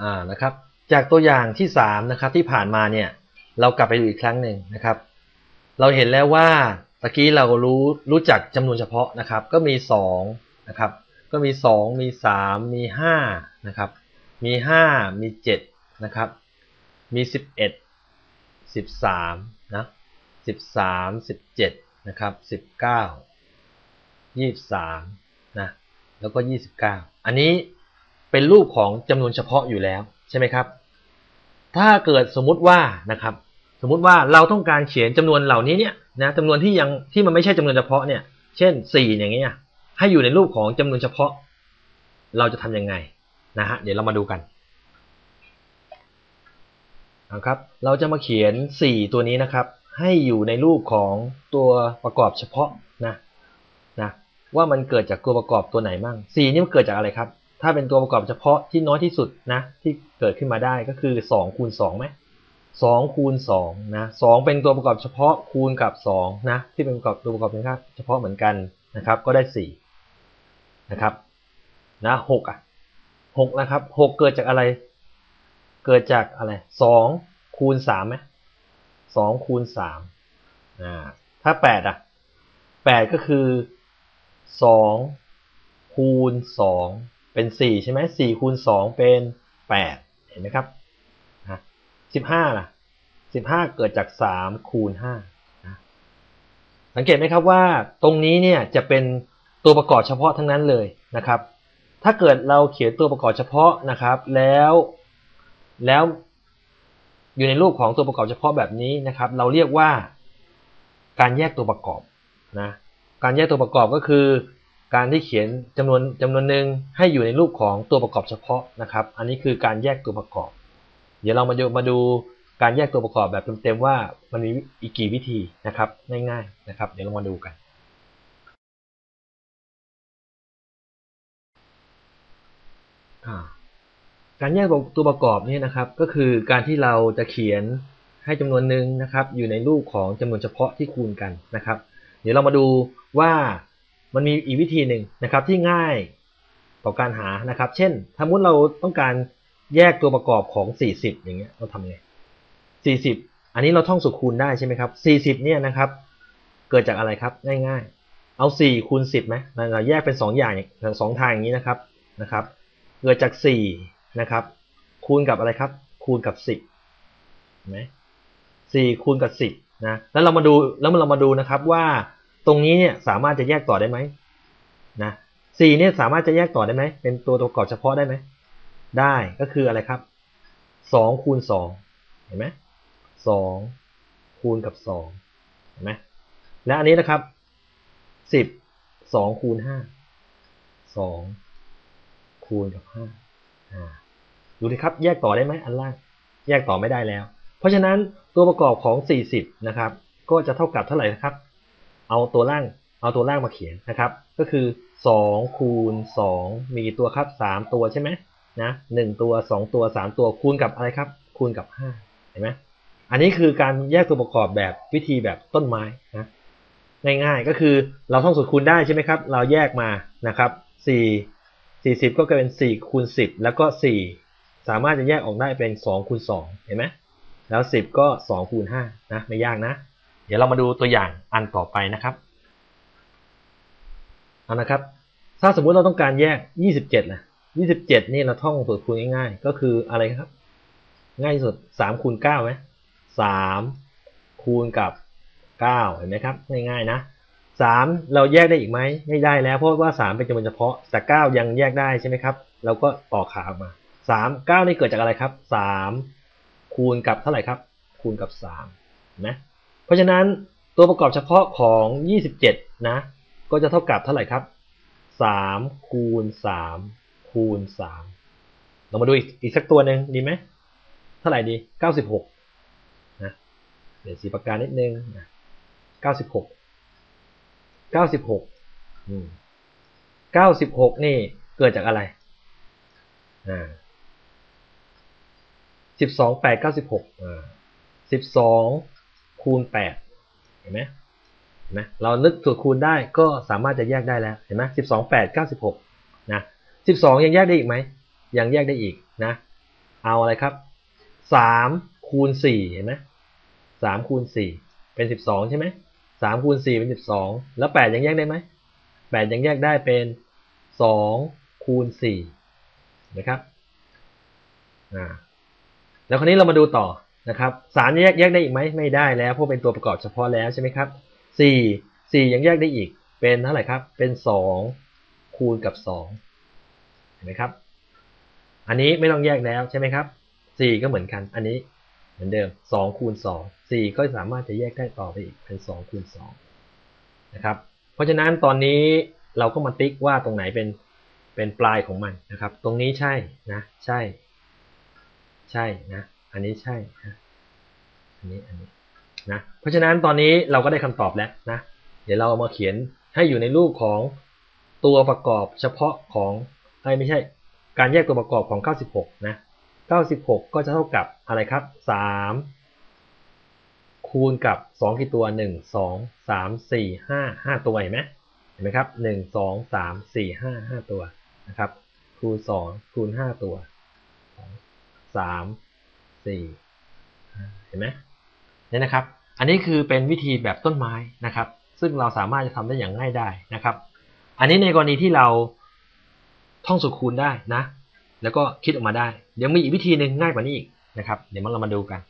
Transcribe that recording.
อ่านะครับ จากตัวอย่างที่สามนะครับที่ผ่านมาเนี่ยเรากลับไปดูอีกครั้งหนึ่งนะครับ เราเห็นแล้วว่าตะกี้เรารู้รู้จักจำนวนเฉพาะนะครับ ก็มีสองนะครับ ก็มีสองมีสามมีห้านะครับ มีห้ามีเจ็ดนะครับ มีสิบเอ็ดสิบสามนะสิบสามสิบเจ็ดนะครับสิบเก้ายี่สามนะแล้วก็ยี่สิบเก้าอันนี้ เป็นรูปของจำนวนเฉพาะอยู่แล้วใช่ไหมครับ ถ้าเกิดสมมุติว่านะครับ สมมุติว่าเราต้องการเขียนจำนวนเหล่านี้เนี่ยนะจำนวนที่ยังที่มันไม่ใช่จำนวนเฉพาะเนี่ย เช่นสี่อย่างเงี้ยให้อยู่ในรูปของจำนวนเฉพาะ เราจะทำยังไงนะฮะเดี๋ยวเรามาดูกันนะครับ เราจะมาเขียน 4 ตัวนี้นะครับ ให้อยู่ในรูปของตัวประกอบเฉพาะนะนะว่ามันเกิดจากตัวประกอบตัวไหนบ้าง4นี่มันเกิดจากอะไรครับ ถ้าเป็นตัวประกอบเฉพาะที่น้อยที่สุดนะที่เกิดขึ้นมาได้ก็คือ2คูณ2ไหม2คูณ2นะ2เป็นตัวประกอบเฉพาะคูณกับ2นะที่เป็นประกอบตัวประกอบเฉพาะเหมือนกันนะครับ ก็ได้4นะครับนะ6อะ6นะครับ6เกิดจากอะไร เกิดจากอะไรสองคูณสามไหมสองคูณสามอ่าถ้าแปดอะแปดก็คือสองคูณสอง เป็นสี่ใช่ไหมสี่คูณสองเป็นแปดเห็นไหมครับสิบห้าล่ะสิบห้าเกิดจากสามคูณห้าสังเกตไหมครับว่าตรงนี้เนี่ยจะเป็นตัวประกอบเฉพาะทั้งนั้นเลยนะครับ ถ้าเกิดเราเขียนตัวประกอบเฉพาะนะครับ แล้วแล้วอยู่ในรูปของตัวประกอบเฉพาะแบบนี้นะครับ เราเรียกว่าการแยกตัวประกอบนะการแยกตัวประกอบก็คือ การที่เขียนจำนวนจำนวนหนึ่งให้อยู่ในรูปของตัวประกอบเฉพาะนะครับ อันนี้คือการแยกตัวประกอบ เดี๋ยวเรามาดูมาดูการแยกตัวประกอบแบบเต็มๆว่ามันมีอีกกี่วิธีนะครับง่ายๆนะครับ เดี๋ยวเรามาดูกัน การแยกตัวประกอบนี่นะครับ ก็คือการที่เราจะเขียนให้จำนวนหนึ่งนะครับ อยู่ในรูปของจำนวนเฉพาะที่คูณกันนะครับ เดี๋ยวเรามาดูว่า มันมีอีกวิธีหนึ่งนะครับที่ง่ายต่อการหานะครับ เช่นสมมติเราต้องการแยกตัวประกอบของ 40 อย่างเงี้ยเราทำไง 40 อันนี้เราท่องสูตรคูณได้ใช่ไหมครับ 40 เนี่ยนะครับ เกิดจากอะไรครับง่ายๆ เอา 4 คูณ 10ไหมเราแยกเป็น 2 อย่างสองทางอย่างนี้นะครับนะครับ เกิดจาก 4 นะครับ คูณกับอะไรครับ คูณกับสิบเห็นไหมสคูณกับสิบนะแล้วเรามาดูแล้วเรามาดูนะครับว่า ตรงนี้เนี่ยสามารถจะแยกต่อได้ไหมนะสี่เนี่ยสามารถจะแยกต่อได้ไหมเป็นตัวประกอบเฉพาะได้ไหมได้ก็คืออะไรครับสองคูณสองเห็นไหมสองคูณกับสองเห็นไหมและอันนี้นะครับสิบสองคูณห้าสองคูณกับห้าอ่าดูดิครับแยกต่อได้ไหมอันล่างแยกต่อไม่ได้แล้ว เพราะฉะนั้นตัวประกอบของ 40 นะครับ ก็จะเท่ากับเท่าไหร่นะครับ เอาตัวล่างเอาตัวล่างมาเขียนนะครับ ก็คือ 2 คูณ 2 มีกี่ตัวครับ 3 ตัวใช่ไหมนะหตัว 2 ตัว 3 ตัวคูณกับอะไรครับ คูณกับ 5 เห็นไหมอันนี้คือการแยกตัวประกอบแบบวิธีแบบต้นไม้นะง่ายๆก็คือเราท่องสูตรคูณได้ใช่ไหมครับ เราแยกมานะครับ 4 40 ก็กลายเป็น 4 คูณ 10 แล้วก็ 4 สามารถจะแยกออกได้เป็น 2 คูณ 2 เห็นไหมแล้ว 10 ก็ 2 คูณ 5 นะ ไม่ยากนะ เดี๋ยวเรามาดูตัวอย่างอันต่อไปนะครับเอานะครับ ถ้าสมมุติเราต้องการแยก 27นะ27 นี่เราท่องสูตรคูณง่ายๆ ก็คืออะไรครับ ง่ายสุด3คูณ9ไหม3คูณกับ 9 เห็นไหมครับ ง่ายๆนะ 3 เราแยกได้อีกไหมไม่ได้แล้ว เพราะว่า 3 เป็นจำนวนเฉพาะ แต่ 9 ยังแยกได้ใช่ไหมครับ เราก็ต่อขาออกมาสามเก้านี่เกิดจากอะไรครับสามคูณกับเท่าไหร่ครับ คูณกับสามนะ เพราะฉะนั้นตัวประกอบเฉพาะของยี่สิบเจ็ดนะ ก็จะเท่ากับเท่าไหร่ครับสามคูณสามคูณสามเรามาดูอีกอีกสักตัวหนึ่งดีไหม เท่าไหร่ดีเก้าสิบหกนะ เดี๋ยวสีปากกานิดนึงนะเก้าสิบหกเก้าสิบหกเก้าสิบหกนี่เกิดจากอะไรอ่าสิบสองแปดเก้าสิบหกสิบสอง คูณแปดเห็นไหมเห็นไหมเรานึกสูตรคูณได้ก็สามารถจะแยกได้แล้วเห็นไหมสิบสองแปดเก้าสิบหกนะสิบสองยังแยกได้อีกไหมยังแยกได้อีกนะ เอาอะไรครับสามคูณสี่เห็นไหมสามคูณสี่เป็นสิบสองใช่ไหมสามคูณสี่เป็นสิบสองแล้วแปดยังแยกได้ไหมแปดยังแยกได้เป็นสองคูณสี่นะครับอ่าแล้วคราวนี้เรามาดูต่อ นะครับสามแยกแยกได้อีกไหมไม่ได้แล้วเพราะเป็นตัวประกอบเฉพาะแล้วใช่ไหมครับสี่สี่ยังแยกได้อีกเป็นเท่าไหร่ครับเป็นสองคูณกับสองเห็นไหมครับ อันนี้ไม่ต้องแยกแล้วใช่ไหมครับสี่ก็เหมือนกันอันนี้เหมือนเดิมสองคูณสองสี่ก็สามารถจะแยกได้ต่อไปอีกเป็นสองคูณสองนะครับเพราะฉะนั้นตอนนี้เราก็มาติ๊กว่าตรงไหนเป็นเป็นปลายของมันนะครับ ตรงนี้ใช่นะ ใช่ ใช่นะ อันนี้ใช่นะอันนี้อันนี้นะเพราะฉะนั้นตอนนี้เราก็ได้คำตอบแล้วนะเดี๋ยวเราเอามาเขียนให้อยู่ในรูปของตัวประกอบเฉพาะของไม่ใช่การแยกตัวประกอบของ 96 นะ 96 ก็จะเท่ากับอะไรครับ 3 คูณกับ 2 กี่ตัว 1 2 3 4 5 5 ตัวเห็นไหมเห็นไหมครับ 1 2 3 4 5 5 ตัวนะครับ คูณ 2 คูณ 5 ตัว 3 4เห็นไหมนี่นะครับ อันนี้คือเป็นวิธีแบบต้นไม้นะครับ ซึ่งเราสามารถจะทำได้อย่างง่ายได้นะครับ อันนี้ในกรณีที่เราท่องสูตรคูณได้นะ แล้วก็คิดออกมาได้ เดี๋ยวมีอีกวิธีหนึ่งง่ายกว่านี้อีกนะครับ เดี๋ยวเรามาดูกัน